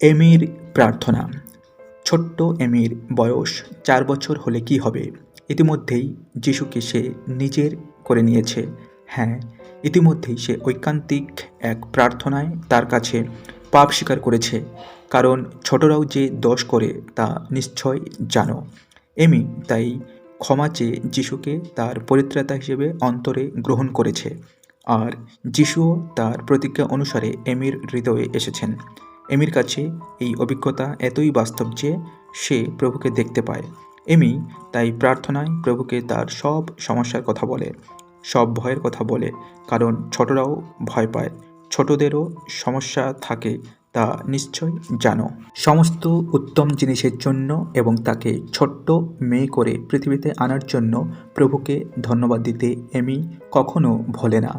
এমির প্রার্থনা। ছোট্ট এমির বয়স চার বছর হলে কি হবে? ইতিমধ্যেই যিশুকে সে নিজের করে নিয়েছে। হ্যাঁ ইতিমধ্যেই সে ঐকান্তিক এক প্রার্থনায় তার কাছে পাপ স্বীকার করেছে। কারণ ছোটরাও যে দোষ করে তা নিশ্চয় জানো। এমি তাই ক্ষমা চেয়ে যিশুকে তার পরিত্রাতা হিসেবে অন্তরে গ্রহণ করেছে। আর যিশুও তার প্রতিজ্ঞা অনুসারে এমির হৃদয়ে এসেছেন। এমির কাছে এই অভিজ্ঞতা এতই বাস্তব যে সে প্রভুকে দেখতে পায়। এমি তাই প্রার্থনায় প্রভুকে তার সব সমস্যার কথা বলে, সব ভয়ের কথা বলে, কারণ ছোটরাও ভয় পায়, ছোটদেরও সমস্যা থাকে, তা নিশ্চয় জানো। সমস্ত উত্তম জিনিসের জন্য এবং তাকে ছোট্ট মেয়ে করে পৃথিবীতে আনার জন্য প্রভুকে ধন্যবাদ দিতে এমি কখনো ভোলে না।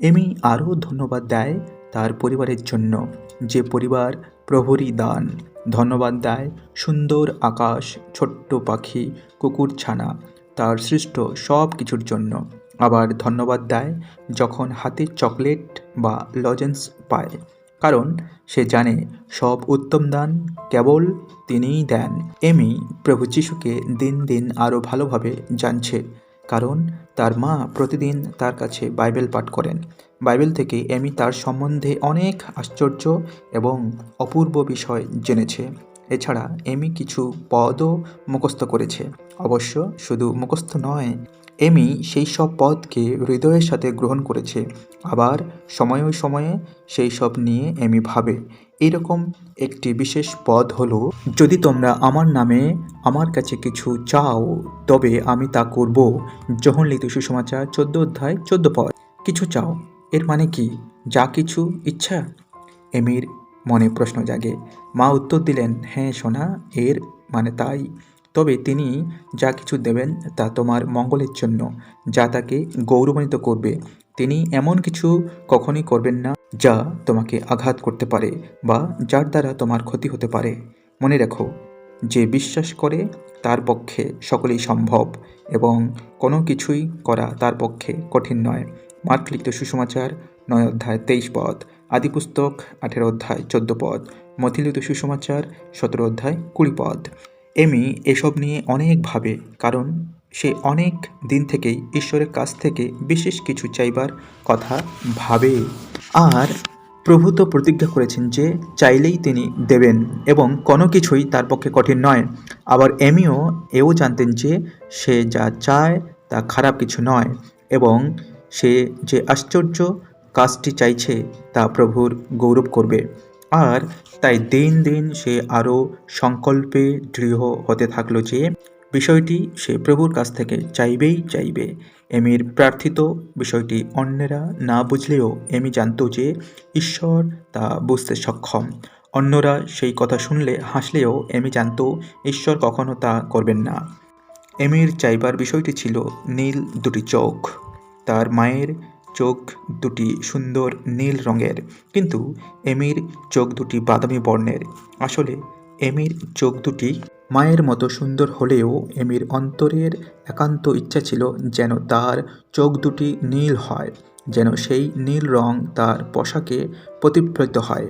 এমি আরও ধন্যবাদ দেয় তার পরিবারের জন্য। যে পরিবার প্রভুরই দান। ধন্যবাদ দেয় সুন্দর আকাশ, ছোট্ট পাখি, কুকুর ছানা, তার সৃষ্ট সব কিছুর জন্য। আবার ধন্যবাদ দেয় যখন হাতে চকলেট বা লজেন্স পায়। কারণ সে জানে সব উত্তম দান কেবল তিনিই দেন। এমি প্রভু যিশুকে দিন দিন আরও ভালোভাবে জানছে। কারণ তার মা প্রতিদিন তার কাছে বাইবেল পাঠ করেন। বাইবেল থেকে এমি তার সম্বন্ধে অনেক আশ্চর্য এবং অপূর্ব বিষয় জেনেছে। এছাড়া এমি কিছু পদও মুখস্থ করেছে। অবশ্য শুধু মুখস্থ নয় এমি সেই সব পদকে হৃদয়ের সাথে গ্রহণ করেছে। আবার সময়ে সময়ে সেই সব নিয়ে এমি ভাবে। এরকম একটি বিশেষ পদ হলো, যদি তোমরা আমার নামে আমার কাছে কিছু চাও, তবে আমি তা করব। যখন লিখিত সুসমাচার চোদ্দ অধ্যায় চোদ্দ পদ। কিছু চাও, এর মানে কি? যা কিছু ইচ্ছা? এমির মনে প্রশ্ন জাগে। মা উত্তর দিলেন হ্যাঁ সোনা, এর মানে তাই। তবে তিনি যা কিছু দেবেন তা তোমার মঙ্গলের জন্য, যা তাকে গৌরবান্বিত করবে। তিনি এমন কিছু কখনই করবেন না যা তোমাকে আঘাত করতে পারে বা যার দ্বারা তোমার ক্ষতি হতে পারে। মনে রেখো, যে বিশ্বাস করে তার পক্ষে সকলেই সম্ভব এবং কোনো কিছুই করা তার পক্ষে কঠিন নয়। মার্ক লিখিত সুসমাচার, নয় অধ্যায়, তেইশ পদ। আদিপুস্তক আঠেরো অধ্যায়, চোদ্দ পদ। মথিলিত সুসমাচার, সতেরো অধ্যায়, কুড়ি পদ। এমি এসব নিয়ে অনেক ভাবে, কারণ সে অনেক দিন থেকেই ঈশ্বরের কাছ থেকে বিশেষ কিছু চাইবার কথা ভাবে। আর প্রভু তো প্রতিজ্ঞা করেছেন যে চাইলেই তিনি দেবেন এবং কোনো কিছুই তার পক্ষে কঠিন নয়। আবার এমিও এও জানতেন যে সে যা চায় তা খারাপ কিছু নয় এবং সে যে আশ্চর্য কাজটি চাইছে তা প্রভুর গৌরব করবে। আর তাই দিন দিন সে আরও সংকল্পে দৃঢ় হতে থাকল যে বিষয়টি সে প্রভুর কাছ থেকে চাইবেই চাইবে। এমির প্রার্থিত বিষয়টি অন্যেরা না বুঝলেও এমি জানত যে ঈশ্বর তা বুঝতে সক্ষম। অন্যরা সেই কথা শুনলে হাসলেও এমি জানত ঈশ্বর কখনো তা করবেন না। এমির চাইবার বিষয়টি ছিল নীল দুটি চোখ। তার মায়ের চোখ দুটি সুন্দর নীল রঙের। কিন্তু এমির চোখ দুটি বাদামি বর্ণের। আসলে এমির চোখ দুটি মায়ের মতো সুন্দর হলেও এমির অন্তরের একান্ত ইচ্ছা ছিল যেন তার চোখ দুটি নীল হয়, যেন সেই নীল রং তার পোশাকে প্রতিফলিত হয়,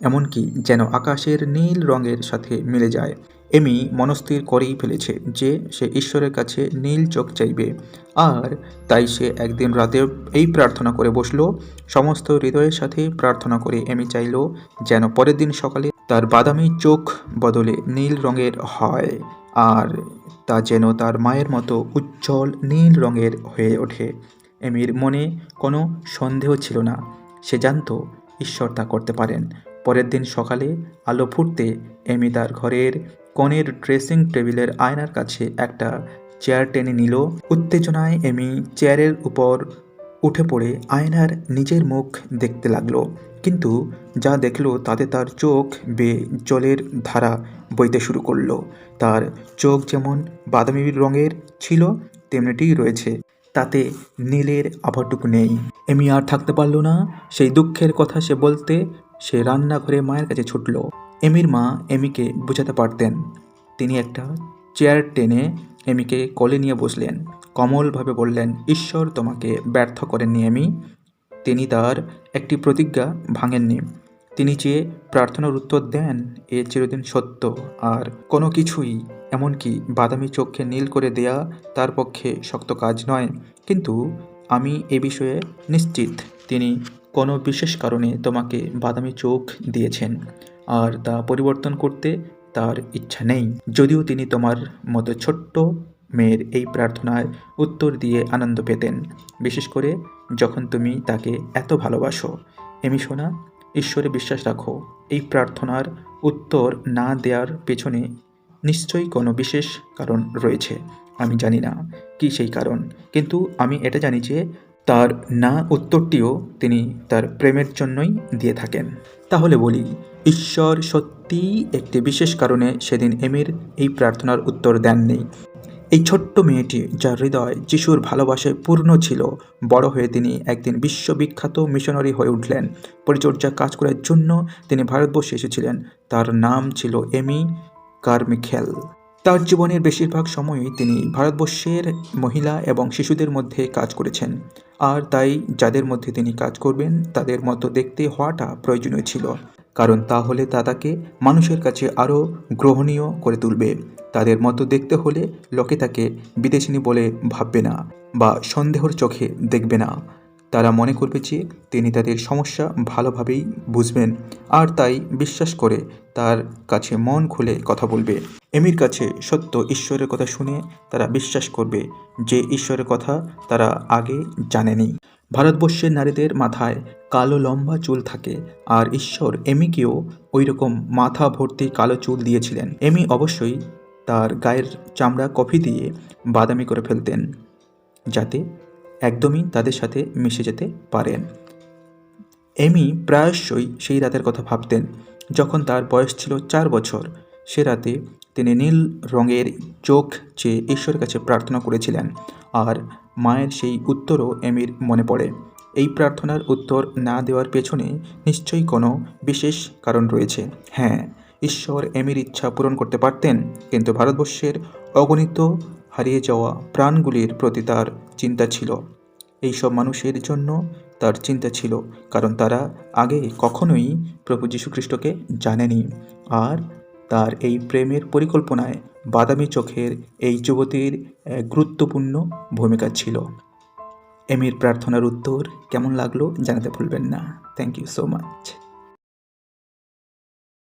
এমনকি যেন আকাশের নীল রঙের সাথে মিলে যায়। এমি মনস্থির করেই ফেলেছে যে সে ঈশ্বরের কাছে নীল চোখ চাইবে। আর তাই সে একদিন রাতে এই প্রার্থনা করে বসল, সমস্ত হৃদয়ের সাথে প্রার্থনা করে এমি চাইল যেন পরের দিন সকালে তার বাদামি চোখ বদলে নীল রঙের হয় আর তা যেন তার মায়ের মতো উজ্জ্বল নীল রঙের হয়ে ওঠে। এমির মনে কোনো সন্দেহ ছিল না। সে জানতো ঈশ্বর তা করতে পারেন। পরের দিন সকালে আলো ফুটতে এমি তার ঘরের কনের ড্রেসিং টেবিলের আয়নার কাছে একটা চেয়ার টেনে নিল। উত্তেজনায় এমি চেয়ারের উপর উঠে পড়ে আয়নার নিজের মুখ দেখতে লাগল। কিন্তু যা দেখল তাতে তার চোখ বেয়ে জলের ধারা বইতে শুরু করল। তার চোখ যেমন বাদামি রঙের ছিল তেমনিটিই রয়েছে। তাতে নীলের আভাটুকু নেই। এমি আর থাকতে পারল না। সেই দুঃখের কথা সে বলতে সে রান্নাঘরে মায়ের কাছে ছুটল। এমির মা এমিকে বোঝাতে পারতেন। তিনি একটা চেয়ার টেনে এমিকে কলে নিয়ে বসলেন। কমলভাবে বললেন, ঈশ্বর তোমাকে ব্যর্থ করেননি এমি। তিনি তার একটি প্রতিজ্ঞা ভাঙেননি। তিনি যে প্রার্থনার উত্তর দেন, এ চিরদিন সত্য। আর কোনো কিছুই এমনকি বাদামি চোখকে নীল করে দেয়া তার পক্ষে শক্ত কাজ নয়। কিন্তু আমি এ বিষয়ে নিশ্চিত। তিনি কোনো বিশেষ কারণে তোমাকে বাদামি চোখ দিয়েছেন, আর তা পরিবর্তন করতে তার ইচ্ছা নেই। যদিও তিনি তোমার মতো ছোট্ট মেয়ের এই প্রার্থনায় উত্তর দিয়ে আনন্দ পেতেন। বিশেষ করে যখন তুমি তাকে এত ভালোবাসো। এমি শোনা ঈশ্বরে বিশ্বাস রাখো, এই প্রার্থনার উত্তর না দেওয়ার পেছনে নিশ্চয়ই কোনো বিশেষ কারণ রয়েছে। আমি জানি না কি সেই কারণ, কিন্তু আমি এটা জানি যে তার না উত্তরটিও তিনি তার প্রেমের জন্যই দিয়ে থাকেন। তাহলে বলি, ঈশ্বর সত্যিই একটি বিশেষ কারণে সেদিন এমির এই প্রার্থনার উত্তর দেননি। এই ছোট্ট মেয়েটি, যার হৃদয় যিশুর ভালোবাসায় পূর্ণ ছিল, বড় হয়ে তিনি একদিন বিশ্ববিখ্যাত মিশনারি হয়ে উঠলেন। পরিচর্যা কাজ করার জন্য তিনি ভারতবর্ষে এসেছিলেন। তার নাম ছিল এমি কার্মিখেল। তার জীবনের বেশিরভাগ সময়ই তিনি ভারতবর্ষের মহিলা এবং শিশুদের মধ্যে কাজ করেছেন। আর তাই যাদের মধ্যে তিনি কাজ করবেন, তাদের মতো দেখতে হওয়াটা প্রয়োজনীয় ছিল। কারণ তাহলে তা তাকে মানুষের কাছে আরও গ্রহণীয় করে তুলবে। তাদের মতো দেখতে হলে লোকে তাকে বিদেশিনী বলে ভাববে না বা সন্দেহর চোখে দেখবে না। তারা মনে করবে যে তিনি তাদের সমস্যা ভালোভাবেই বুঝবেন আর তাই বিশ্বাস করে তার কাছে মন খুলে কথা বলবে। এমির কাছে সত্য ঈশ্বরের কথা শুনে তারা বিশ্বাস করবে যে ঈশ্বরের কথা তারা আগে জানেনি। ভারতবর্ষের নারীদের মাথায় কালো লম্বা চুল থাকে আর ঈশ্বর এমিকেও ওই রকম মাথা ভর্তি কালো চুল দিয়েছিলেন। এমি অবশ্যই তার গায়ের চামড়া কফি দিয়ে বাদামি করে ফেলতেন যাতে একদমই তাদের সাথে মিশে যেতে পারেন। এমি প্রায়শই সেই রাতের কথা ভাবতেন, যখন তার বয়স ছিল চার বছর। সে রাতে তিনি নীল রঙের চোখ চেয়ে ঈশ্বরের কাছে প্রার্থনা করেছিলেন, আর মায়ের সেই উত্তরও এমির মনে পড়ে। এই প্রার্থনার উত্তর না দেওয়ার পেছনে নিশ্চয়ই কোনো বিশেষ কারণ রয়েছে। হ্যাঁ ঈশ্বর এমির ইচ্ছা পূরণ করতে পারতেন, কিন্তু ভারতবর্ষের অগণিত হারিয়ে যাওয়া প্রাণগুলির প্রতি তার চিন্তা ছিল। এইসব মানুষের জন্য তার চিন্তা ছিল, কারণ তারা আগে কখনোই প্রভু যীশুখ্রিস্টকে জানেনি। আর তার এই প্রেমের পরিকল্পনায় বাদামি চোখের এই যুবতীর গুরুত্বপূর্ণ ভূমিকা ছিল। এমির প্রার্থনার উত্তর কেমন লাগল জানাতে ভুলবেন না। Thank you so much